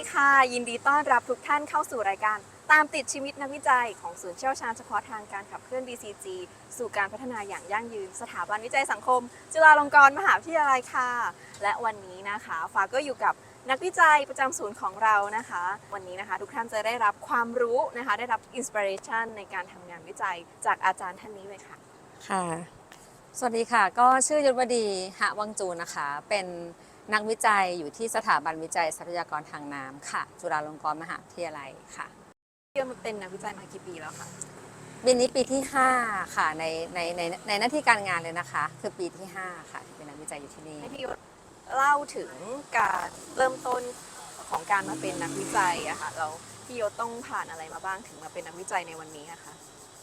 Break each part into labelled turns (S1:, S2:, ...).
S1: ดีค่ะ ยินดีต้อนรับทุกท่านเข้าสู่รายการ ตามติดชีวิตนักวิจัยของศูนย์เชี่ยวชาญเฉพาะทางการขับเคลื่อน BCG สู่การพัฒนาอย่างยั่งยืน สถาบันวิจัยสังคม จุฬาลงกรณ์มหาวิทยาลัยค่ะ และวันนี้นะคะฟ้าก็อยู่กับนักวิจัยประจำศูนย์ของเรานะคะ วันนี้นะคะ ทุกท่านจะได้รับความรู้นะคะ ได้รับอินสปิเรชันในการทำงานวิจัยจากอาจารย์ท่านนี้เลยค่ะ
S2: ค่ะ สวัสดีค่ะ ก็ชื่อยุทธวดีหะวังจูนนะคะ เป็น นักวิจัยอยู่ที่สถาบันวิจัยทรัพยากรทางน้ำค่ะ จุฬาลงกรณ์มหาวิทยาลัยค่ะ
S1: เรียนมาเป็นนักวิจัยมากี่ปีแล้วคะ
S2: ปีนี้ปีที่ 5 ค่ะในในในในหน้าที่การงานเลยนะคะ คือปีที่ 5 ค่ะที่เป็นนักวิจัยอยู่ที่นี่
S1: ให้พี่ยศเล่าถึงการเริ่มต้นของการมาเป็นนักวิจัยอะค่ะเราพี่ยศต้องผ่านอะไรมาบ้างถึงมาเป็นนักวิจัยในวันนี้อะคะ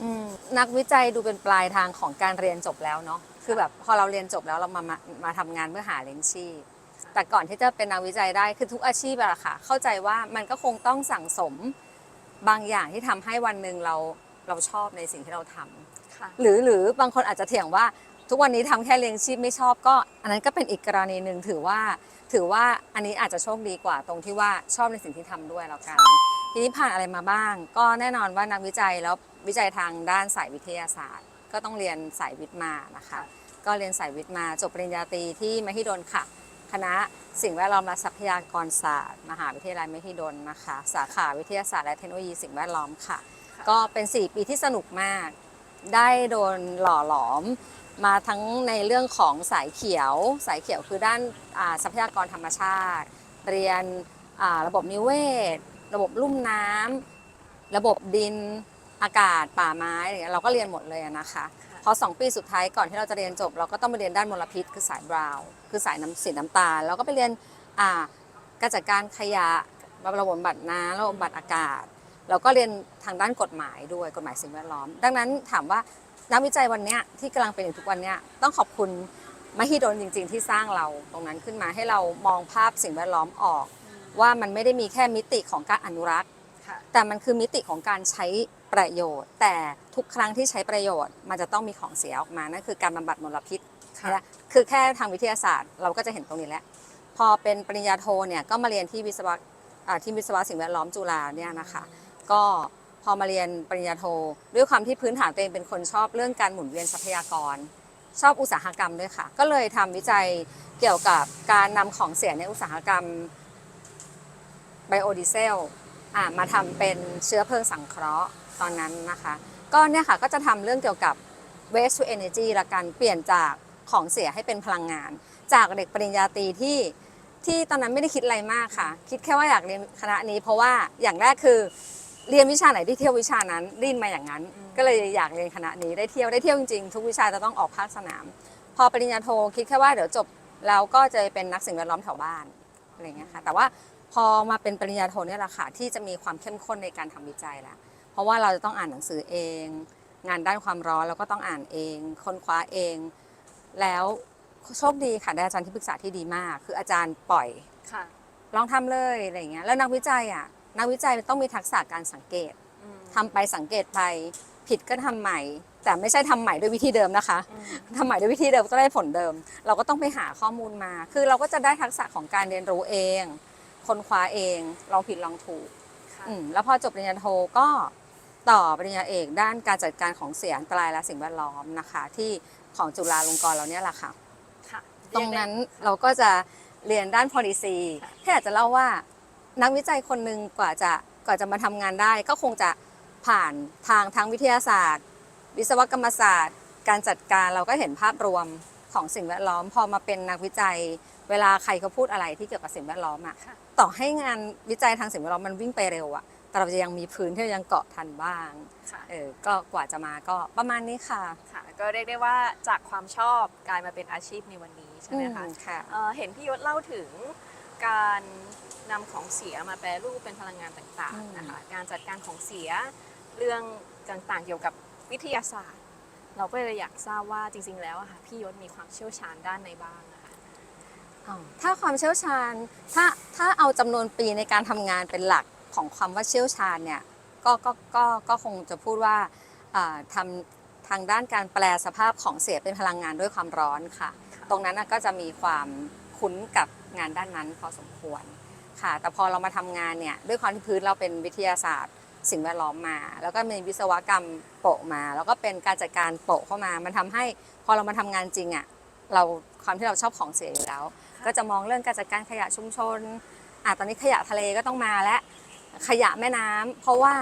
S2: อืมนักวิจัยดูเป็นปลายทางของการเรียนจบแล้วเนาะคือแบบพอเราเรียนจบแล้วเรามามามาทำงานเพื่อหาเลี้ยงชีพ แต่ก่อนที่จะเป็นนักวิจัยได้คือทุกอาชีพอะค่ะ เข้าใจว่ามันก็คงต้องสั่งสมบางอย่างที่ทำให้วันหนึ่งเราเราชอบในสิ่งที่เราทำ
S1: ค่ะ
S2: หรือหรือบางคนอาจจะเถียงว่าทุกวันนี้ทำแค่เลี้ยงชีพไม่ชอบก็ อันนั้นก็เป็นอีกกรณีหนึ่งถือว่า ถือว่าอันนี้อาจจะโชคดีกว่าตรงที่ว่าชอบในสิ่งที่ทำด้วยแล้วกัน ทีนี้ผ่านอะไรมาบ้าง ก็แน่นอนว่านักวิจัยแล้ววิจัยทางด้านสายวิทยาศาสตร์ ก็ต้องเรียนสายวิทย์มานะคะ ก็เรียนสายวิทย์มาจบปริญญาตรีที่มหิดลค่ะ คณะสิ่งแวดล้อมและทรัพยากรศาสตร์ มหาวิทยาลัยมหิดลนะคะ สาขาวิทยาศาสตร์และเทคโนโลยีสิ่งแวดล้อมค่ะ
S1: ค่ะ
S2: ก็เป็น 4 ปีที่สนุกมาก ได้โดนหล่อหลอมมาทั้งในเรื่องของสายเขียว สายเขียวคือด้านอ่าทรัพยากรธรรมชาติ เรียนอ่าระบบนิเวศ ระบบลุ่มน้ำระบบดินอากาศป่าไม้อะไรเงี้ยเราก็เรียนหมดเลยอะนะคะพ อ 2 ปีสุดท้ายก่อนที่เราจะเรียนจบ เราก็ต้องไปเรียนด้านมลพิษ คือสายบราวน์คือสายน้ำสีน้ำตาลแล้วก็ไปเรียนอ่าการจัดการขยะระบบบำบัดน้ำระบบบำบัดอากาศ เราก็เรียนทางด้านกฎหมายด้วยกฎหมายสิ่งแวดล้อม ดังนั้นถามว่านักวิจัยวันนี้ที่กำลังเป็นอยู่ทุกวันนี้ต้องขอบคุณมหิดลจริง ๆ ที่สร้างเราตรงนั้นขึ้นมาให้เรามองภาพสิ่งแวดล้อมออก ว่ามันไม่ได้มีแค่มิติของการอนุรักษ์ แต่มันคือมิติของการใช้ประโยชน์ แต่ทุกครั้งที่ใช้ประโยชน์ มันจะต้องมีของเสียออกมานั่นคือการบำบัดมลพิษ
S1: ค่ะ
S2: นะคือแค่ทางวิทยาศาสตร์ เราก็จะเห็นตรงนี้แล้วพอเป็นปริญญาโทเนี่ยก็มาเรียนที่วิศวะอ่าที่วิศวะสิ่งแวดล้อมจุฬาเนี่ยนะคะก็พอมาเรียนปริญญาโท ด้วยความที่พื้นฐานตัวเองเป็นคนชอบเรื่องการหมุนเวียนทรัพยากร ชอบอุตสาหกรรมด้วยค่ะ ก็เลยทำวิจัยเกี่ยวกับการนำของเสียในอุตสาหกรรมไบโอดีเซลอะ มาทำเป็นเชื้อเพลิงสังเคราะห์ตอนนั้นนะคะ ก็เนี่ยค่ะก็จะทำเรื่องเกี่ยวกับ waste to energy ละกันเปลี่ยนจากของเสียให้เป็นพลังงาน จากเด็กปริญญาตรีที่ที่ตอนนั้นไม่ได้คิดอะไรมากค่ะ คิดแค่ว่าอยากเรียนคณะนี้ เพราะว่าอย่างแรกคือเรียนวิชาไหนที่เที่ยววิชานั้นดิ้นมาอย่างนั้น
S1: อืม
S2: ก็เลยอยากเรียนคณะนี้ได้เที่ยวได้เที่ยวจริงๆทุกวิชาจะต้องออกภาคสนาม พอปริญญาโทคิดแค่ว่าเดี๋ยวจบแล้วก็จะเป็นนักสิ่งแวดล้อมแถวบ้านอะไรอย่างเงี้ยค่ะแต่ว่า พอมาเป็นปริญญาโทเนี่ยแหละค่ะที่จะมีความเข้มข้นในการทำวิจัยแล้วเพราะว่าเราจะต้องอ่านหนังสือเอง งานด้านความร้อนเราก็ต้องอ่านเอง ค้นคว้าเอง แล้วโชคดีค่ะได้อาจารย์ที่ปรึกษาที่ดีมาก คืออาจารย์ปล่อย
S1: ค่ะ
S2: ลองทำเลยอะไรอย่างเงี้ยแล้วนักวิจัยอะนักวิจัยต้องมีทักษะการสังเกต
S1: อืม
S2: ทำไปสังเกตไปผิดก็ทำใหม่ แต่ไม่ใช่ทำใหม่ด้วยวิธีเดิมนะคะ
S1: อืม
S2: ทำใหม่ด้วยวิธีเดิมก็ได้ผลเดิม เราก็ต้องไปหาข้อมูลมา คือเราก็จะได้ทักษะของการเรียนรู้เอง ค้นคว้าเองลองผิดลองถูก
S1: ค่ะ
S2: อืมแล้วพอจบปริญญาโทก็ต่อปริญญาเอกด้านการจัดการของเสียอันตรายและสิ่งแวดล้อมนะคะ ที่ของจุฬาลงกรณ์เราเนี่ยแหละค่ะ
S1: ค่ะ
S2: ตรงนั้นเราก็จะเรียนด้าน policy
S1: ค่ะ
S2: แค่อยากจะเล่าว่านักวิจัยคนหนึ่งกว่าจะกว่าจะมาทำงานได้ ก็คงจะผ่านทางทั้งวิทยาศาสตร์ วิศวกรรมศาสตร์ การจัดการเราก็เห็นภาพรวมของสิ่งแวดล้อม พอมาเป็นนักวิจัย เวลาใครเขาพูดอะไรที่เกี่ยวกับสิ่งแวดล้อมอะ
S1: ค่ะ
S2: ต่อให้งานวิจัยทางสิ่งแวดล้อมมันวิ่งไปเร็วอะแต่เราจะยังมีพื้นที่เรายังเกาะทันบ้าง
S1: ค่ะ
S2: เออก็กว่าจะมาก็ประมาณนี้ค่ะ
S1: ค่ะ ก็เรียกได้ว่าจากความชอบกลายมาเป็นอาชีพในวันนี้ใช่ไหมคะ
S2: อืมค่ะ
S1: เอ่อเห็นพี่ยศเล่าถึงการนำของเสียมาแปรรูปเป็นพลังงานต่าง
S2: อืม
S1: ๆนะคะการจัดการของเสียเรื่องต่างๆเกี่ยวกับวิทยาศาสตร์ เราก็เลยอยากทราบว่าจริง ๆ แล้วอะค่ะพี่ยศมีความเชี่ยวชาญด้านในบ้างนะคะ
S2: อ๋อ ถ้าความเชี่ยวชาญถ้าถ้าเอาจำนวนปีในการทำงานเป็นหลักของความว่าเชี่ยวชาญเนี่ยก็ก็ก็ก็คงจะพูดว่าอ่าทำทางด้านการแปลสภาพของเสียเป็นพลังงานด้วยความร้อนค่ะ ตรงนั้นก็จะมีความคุ้นกับงานด้านนั้นพอสมควรค่ะ แต่พอเรามาทำงานเนี่ยด้วยความที่พื้นเราเป็นวิทยาศาสตร์ สิ่งแวดล้อมมา แล้วก็มีวิศวกรรมโปะมา แล้วก็เป็นการจัดการโปะเข้ามา มันทำให้พอเรามาทำงานจริงอะ่ะเราความที่เราชอบของเสียอยู่แล้ว ก็จะมองเรื่องการจัดการขยะชุมชนอะตอนนี้ขยะทะเลก็ต้องมาแล้วขยะแม่น้ำเพราะว่า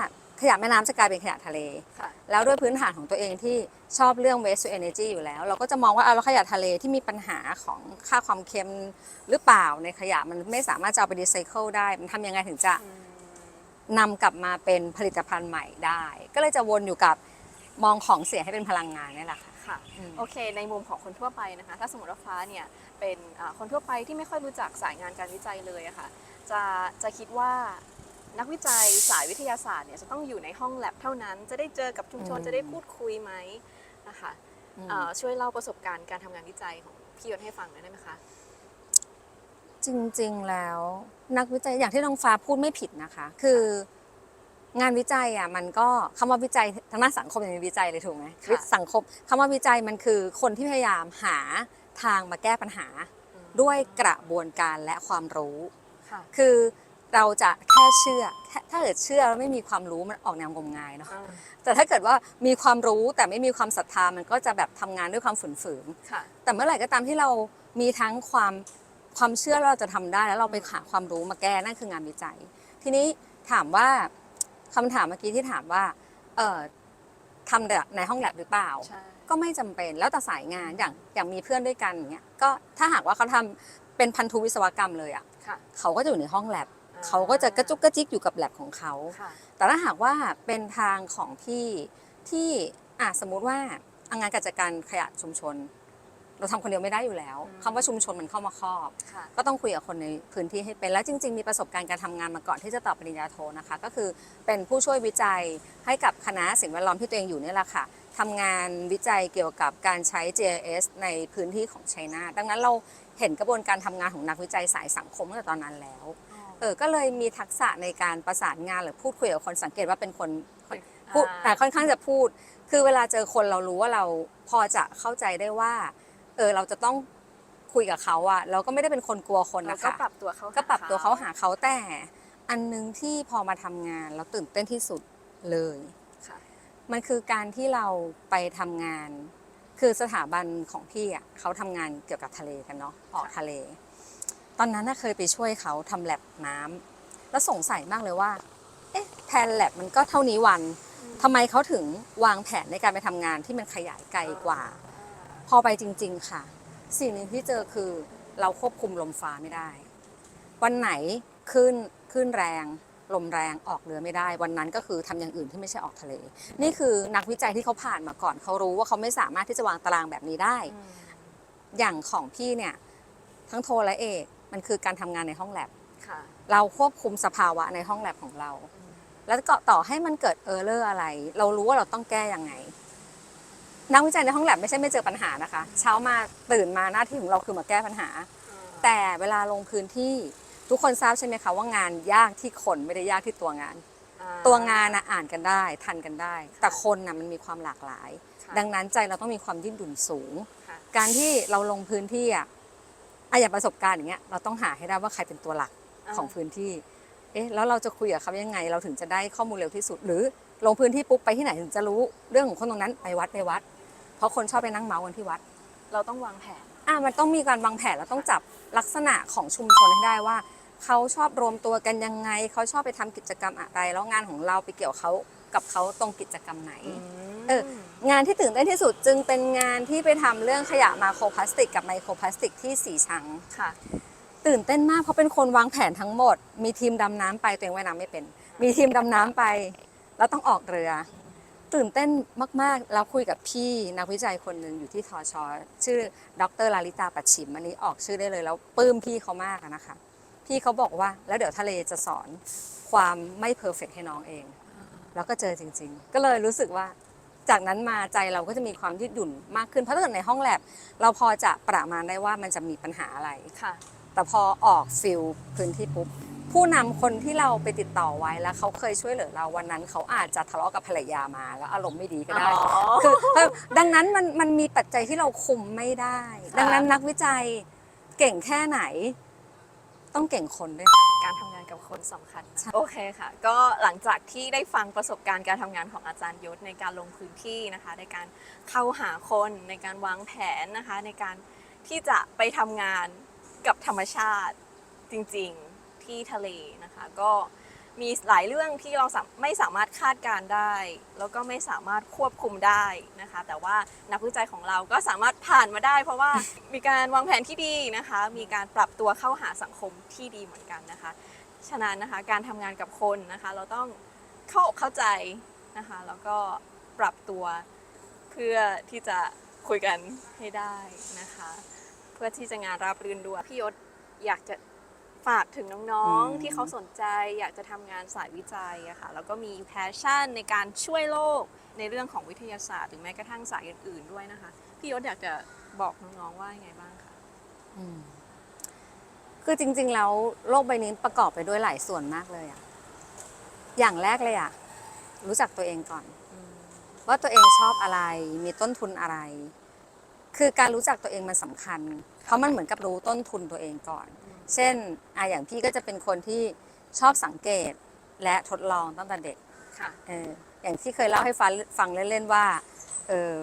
S2: ขยะแม่น้ำจะกลายเป็นขยะทะเล
S1: ค่ะ
S2: แล้วด้วยพื้นฐานของตัวเองที่ชอบเรื่อง waste to energy อยู่แล้ว เราก็จะมองว่าเอาแล้วขยะทะเลที่มีปัญหาของค่าความเค็มหรือเปล่าในขยะมันไม่สามารถจะเอาไปรีไซเคิลได้ มันทำยังไงถึงจะ
S1: อืม
S2: นำกลับมาเป็นผลิตภัณฑ์ใหม่ได้ ก็เลยจะวนอยู่กับมองของเสียให้เป็นพลังงานนี่แหละค่ะ
S1: ค่ะ
S2: อืม
S1: โอเค ในมุมของคนทั่วไปนะคะ ถ้าสมมติว่าฟ้าเนี่ย เป็นอ่าคนทั่วไปที่ไม่ค่อยรู้จักสายงานการวิจัยเลยอะค่ะจะจะคิดว่านักวิจัยสายวิทยาศาสตร์เนี่ยจะต้องอยู่ในห้องแลบเท่านั้น จะได้เจอกับชุมชน
S2: อืม
S1: จะได้พูดคุยไหมนะคะ
S2: อืม
S1: เอ่อช่วยเล่าประสบการณ์การทำงานวิจัยของพี่ยนต์ให้ฟังหน่อยได้ไหมคะ
S2: จริงๆแล้วนักวิจัยอย่างที่น้องฟ้าพูดไม่ผิดนะคะ คืองานวิจัยอะมันก็คำว่าวิจัยทางด้านสังคมอย่างมีวิจัยเลยถูกไหม
S1: ค่ะ
S2: วิสังคมคำว่าวิจัยมันคือคนที่พยายามหา ทางมาแก้ปัญหาด้วยกระบวนการและความรู้
S1: ค่ะ
S2: คือเราจะแค่เชื่อแค่ถ้าเกิดเชื่อแล้วไม่มีความรู้มันออกแนวงมงายเนาะ
S1: อ่า
S2: แต่ถ้าเกิดว่ามีความรู้แต่ไม่มีความศรัทธามันก็จะแบบทำงานด้วยความฝืนๆ
S1: ค่ะ
S2: แต่เมื่อไหร่ก็ตามที่เรามีทั้งความความเชื่อแล้วเราจะทำได้ แล้วเราไปหาความรู้มาแก้นั่นคืองานวิจัย ทีนี้ถามว่าคำถามเมื่อกี้ที่ถามว่าเออ ทำแต่ในห้องแลบหรือเปล่า
S1: ใช่
S2: ก็ไม่จำเป็นแล้วแต่สายงานอย่างอย่างมีเพื่อนด้วยกันอย่างเงี้ยก็ถ้าหากว่าเขาทำเป็นพันธุวิศวกรรมเลยอะ
S1: ค่ะ
S2: เขาก็จะอยู่ในห้องแลบ
S1: อ่า
S2: เขาก็จะกระจุกกระจิกอยู่กับแลบของเขา
S1: ค่ะ
S2: แต่ถ้าหากว่าเป็นทางของพี่ที่อะสมมุติว่าอะงานการจัดการขยะชุมชน เราทำคนเดียวไม่ได้อยู่แล้ว
S1: อืม
S2: คำว่าชุมชนมันเข้ามาครอบ
S1: ค่ะ
S2: ก็ต้องคุยกับคนในพื้นที่ให้เป็น แล้วจริง ๆ มีประสบการณ์การทำงานมาก่อนที่จะต่อปริญญาโทนะคะ ก็คือเป็นผู้ช่วยวิจัยให้กับคณะสิ่งแวดล้อมที่ตัวเองอยู่เนี่ยแหละค่ะทำงานวิจัยเกี่ยวกับการใช้ GIS ในพื้นที่ของไชน่าดังนั้นเราเห็นกระบวนการทำงานของนักวิจัยสายสังคมตั้งแต่ตอนนั้นแล้วเออก็เลยมีทักษะในการประสานงานหรือพูดคุยกับคนสังเกตว่าเป็นคนพูด
S1: อ่า
S2: แต่ค่อนข้างจะพูด คือเวลาเจอคนเรารู้ว่าเราพอจะเข้าใจได้ว่า เออเราจะต้องคุยกับเขาอะเราก็ไม่ได้เป็นคนกลัวคน
S1: เรา
S2: นะ
S1: ก็
S2: คะ
S1: ปรับตัวเขา
S2: ก็ปรับตัวเขา
S1: ห
S2: หาเขาแต่ อันหนึงที่พอมาทำงานเราตื่นเต้นที่สุดเลย
S1: ค่ะ
S2: มันคือการที่เราไปทำงาน คือสถาบันของพี่อะเขาทำงานเกี่ยวกับทะเลกันเนาะออกทะเล ตอนนั้นน่ะเคยไปช่วยเขาทำแลบน้ำแล้วสงสัยมากเลยว่า เอ๊ะแผนแลบมันก็เท่านี้วันทำไมเขาถึงวางแผนในการไปทำงานที่มันขยายไกลกว่า พอไปจริง ๆ ค่ะ สิ่งหนึ่งที่เจอคือเราควบคุมลมฟ้าไม่ได้ วันไหนขึ้นขึ้นแรงลมแรงออกเรือไม่ได้ วันนั้นก็คือทำอย่างอื่นที่ไม่ใช่ออกทะเล นี่คือนักวิจัยที่เขาผ่านมาก่อนเขารู้ว่าเขาไม่สามารถที่จะวางตารางแบบนี้ได้
S1: อืม
S2: อย่างของพี่เนี่ยทั้งโทและเอกมันคือการทำงานในห้องแลบ
S1: ค่ะ
S2: เราควบคุมสภาวะในห้องแลบของเรา แล้วก็ต่อให้มันเกิดเออร์เลอร์อะไร เรารู้ว่าเราต้องแก้ยังไง นักวิจัยในห้องแลบไม่ใช่ไม่เจอปัญหานะคะ เช้ามาตื่นมาหน้าที่ของเราคือมาแก้ปัญหา แต่เวลาลงพื้นที่ทุกคนทราบใช่ไหมคะว่างานยากที่คนไม่ได้ยากที่ตัวงาน
S1: อ่า
S2: ตัวงานนะอ่านกันได้ ทันกันได้ แต่คนนะมันมีความหลากหลาย
S1: ค่ะ
S2: ดังนั้นใจเราต้องมีความยืดหยุ่นสูง
S1: ค่ะ
S2: การที่เราลงพื้นที่อะอะอย่างประสบการณ์อย่างเงี้ยเราต้องหาให้ได้ว่าใครเป็นตัวหลัก
S1: อ่า
S2: ของพื้นที่เอ๊ะแล้วเราจะคุยกับเขายังไง เราถึงจะได้ข้อมูลเร็วที่สุด หรือลงพื้นที่ปุ๊บไปที่ไหนถึงจะรู้ เรื่องของคนตรงนั้นไปวัดไปวัด เพราะคนชอบไปนั่งเมาส์กันที่วัด
S1: เราต้องวางแผน
S2: อะมันต้องมีการวางแผนแล้วต้องจับลักษณะของชุมชนให้ได้ว่าเขาชอบรวมตัวกันยังไง เขาชอบไปทำกิจกรรมอะไร แล้วงานของเราไปเกี่ยวเขากับเขาตรงกิจกรรมไหนเอองานที่ตื่นเต้นที่สุดจึงเป็นงานที่ไปทำเรื่องขยะมาโครพลาสติกกับไมโครพลาสติกที่สีชัง
S1: ค่ะ
S2: ตื่นเต้นมากเพราะเป็นคนวางแผนทั้งหมด มีทีมดำน้ำไปตัวเองว่ายน้ำไม่เป็น มีทีมดำน้ำไป แล้วต้องออกเรือ ตื่นเต้นมากๆ แล้วคุยกับพี่นักวิจัยคนหนึ่งอยู่ที่ทอชอชื่อดรลาลิตาปัชชิมอันนี้ออกชื่อได้เลยแล้วปลื้มพี่เขามากอะนะคะ พี่เขาบอกว่าแล้วเดี๋ยวทะเลจะสอนความไม่เพอร์เฟกให้น้องเอง แล้วก็เจอจริง ๆ ก็เลยรู้สึกว่า จากนั้นมาใจเราก็จะมีความยืดหยุ่นมากขึ้น เพราะถ้าเกิดในห้องแลบเราพอจะประมาณได้ว่ามันจะมีปัญหาอะไร
S1: ค่ะ
S2: แต่พอออกฟิลพื้นที่ปุ๊บ ผู้นำคนที่เราไปติดต่อไว้แล้วเขาเคยช่วยเหลือเราวันนั้นเขาอาจจะทะเลาะกับภรรยามาแล้วอารมณ์ไม่ดีก็ได้
S1: อ๋อ
S2: คือคือดังนั้นมันมันมีปัจจัยที่เราคุมไม่ได้
S1: ค่ะ
S2: ดังนั้นนักวิจัยเก่งแค่ไหน ต้องเก่งคนด้วยค่ะ
S1: การทำงานกับคนสำคัญนะ
S2: ใช่
S1: โอเคค่ะ ก็หลังจากที่ได้ฟังประสบการณ์การทำงานของอาจารย์ยศในการลงพื้นที่นะคะ ในการเข้าหาคนในการวางแผนนะคะ ในการที่จะไปทำงานกับธรรมชาติจริง ๆ ที่ทะเลนะคะ ก็มีหลายเรื่องที่เราไม่สามารถคาดการได้ แล้วก็ไม่สามารถควบคุมได้นะคะ แต่ว่านักวิจัยของเราก็สามารถผ่านมาได้ เพราะว่ามีการวางแผนที่ดีนะคะ มีการปรับตัวเข้าหาสังคมที่ดีเหมือนกันนะคะ ฉะนั้นนะคะการทำงานกับคนนะคะ เราต้องเข้าอกเข้าใจนะคะ แล้วก็ปรับตัวเพื่อที่จะคุยกันให้ได้นะคะ เพื่อที่จะงานราบรื่นด้วยพี่ยศอยากจะ ฝากถึงน้อง
S2: อืม
S1: ๆที่เขาสนใจอยากจะทำงานสายวิจัยอะค่ะแล้วก็มีแพชชั่นในการช่วยโลกในเรื่องของวิทยาศาสตร์หรือแม้กระทั่งสายอื่นๆด้วยนะคะ พี่ยศอยากจะบอกน้องๆว่ายังไงบ้างคะ
S2: อืมคือจริง ๆ แล้วโลกใบนี้ประกอบไปด้วยหลายส่วนมากเลยอะอย่างแรกเลยอะรู้จักตัวเองก่อน ว่าตัวเองชอบอะไร มีต้นทุนอะไร คือการรู้จักตัวเองมันสำคัญ เพราะมันเหมือนกับรู้ต้นทุนตัวเองก่อน เช่นอะอย่างพี่ก็จะเป็นคนที่ชอบสังเกตและทดลองตั้งแต่เด็ก
S1: ค่ะ
S2: เอออย่างที่เคยเล่าให้ฟังฟังเล่นๆว่าเออ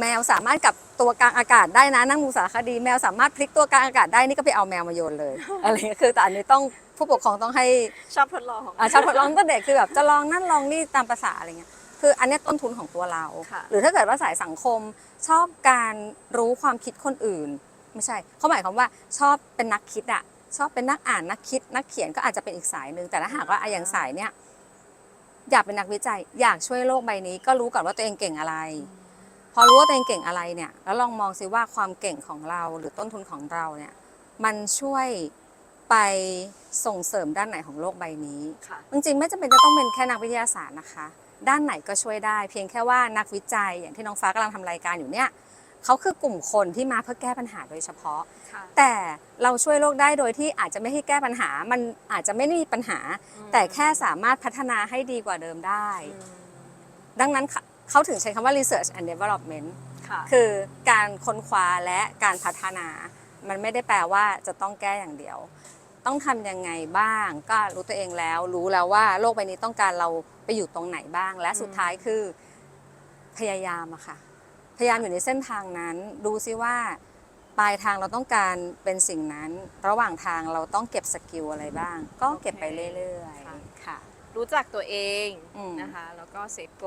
S2: แมวสามารถกลับตัวกลางอากาศได้นะนั่งดูสารคดี แมวสามารถพลิกตัวกลางอากาศได้นี่ก็ไปเอาแมวมาโยนเลยอะไรเงี้ยคือแต่อันนี้ต้องผู้ปกครองต้องให้
S1: ชอบทดลอง
S2: อ่าชอบทดลองตั้งแต่เด็กคือแบบจะลองนั่นลองนี่ตามภาษาอะไรเงี้ยคืออันเนี้ยต้นทุนของตัวเรา
S1: ค่ะ
S2: หรือถ้าเกิดว่าสายสังคมชอบการรู้ความคิดคนอื่น ไม่ใช่เขาหมายความว่าชอบเป็นนักคิดอะชอบเป็นนักอ่านนักคิด นักเขียนก็อาจจะเป็นอีกสายหนึ่งแต่ถ้าหากว่าอะอย่างสายเนี้ยอยากเป็นนักวิจัย อยากช่วยโลกใบนี้ ก็รู้ก่อนว่าตัวเองเก่งอะไร พอรู้ว่าตัวเองเก่งอะไรเนี่ย แล้วลองมองซิว่าความเก่งของเราหรือต้นทุนของเราเนี่ยมันช่วยไปส่งเสริมด้านไหนของโลกใบนี้
S1: ค่ะ
S2: จริงๆไม่จำเป็นจะต้องเป็นแค่นักวิทยาศาสตร์นะคะ ด้านไหนก็ช่วยได้ เพียงแค่ว่านักวิจัยอย่างที่น้องฟ้ากำลังทำรายการอยู่เนี่ย เขาคือกลุ่มคนที่มาเพื่อแก้ปัญหาโดยเฉพาะ
S1: ค่ะ
S2: แต่เราช่วยโลกได้โดยที่อาจจะไม่ให้แก้ปัญหา มันอาจจะไม่ได้มีปัญหา แต่แค่สามารถพัฒนาให้ดีกว่าเดิมได้
S1: อืม
S2: ดังนั้นเขาเขาถึงใช้คำว่า research and development
S1: ค่ะ
S2: คือการค้นคว้าและการพัฒนา มันไม่ได้แปลว่าจะต้องแก้อย่างเดียว ต้องทำยังไงบ้าง ก็รู้ตัวเองแล้ว รู้แล้วว่าโลกใบนี้ต้องการเราไปอยู่ตรงไหนบ้าง และสุดท้ายคือพยายามอะค่ะ พยายามอยู่ในเส้นทางนั้น ดูซิว่าปลายทางเราต้องการเป็นสิ่งนั้น ระหว่างทางเราต้องเก็บสกิลอะไรบ้าง ก็เก็บไปเรื่อย
S1: ค่ะ
S2: ๆค่ะ
S1: รู้จักตัวเอง
S2: อืม
S1: นะคะ แล้วก็เซตโก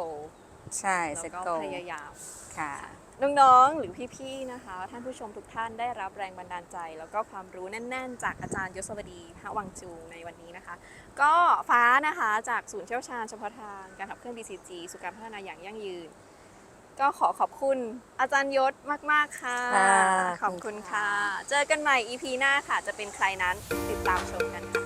S2: ใช่
S1: แล้
S2: เซ็
S1: ว
S2: ต
S1: ก็
S2: โก
S1: พยายาม
S2: ค่ะ
S1: น้องๆ หรือพี่ๆ นะคะ ท่านผู้ชมทุกท่านได้รับแรงบันดาลใจ แล้วก็ความรู้แน่น ๆ จากอาจารย์ยศวดีพระวังจูในวันนี้นะคะ ก็ฟ้านะคะจากศูนย์เชี่ยวชาญเฉพาะทางการขับเคลื่อน BCG สู่การพัฒนาอย่างยั่งยืน ก็ขอขอบคุณอาจารย์ยศมากๆค่ะ
S2: ค่ะ
S1: ขอบคุณค่ะ เจอกันใหม่ EP หน้าค่ะ จะเป็นใครนั้นติดตามชมกันค่ะ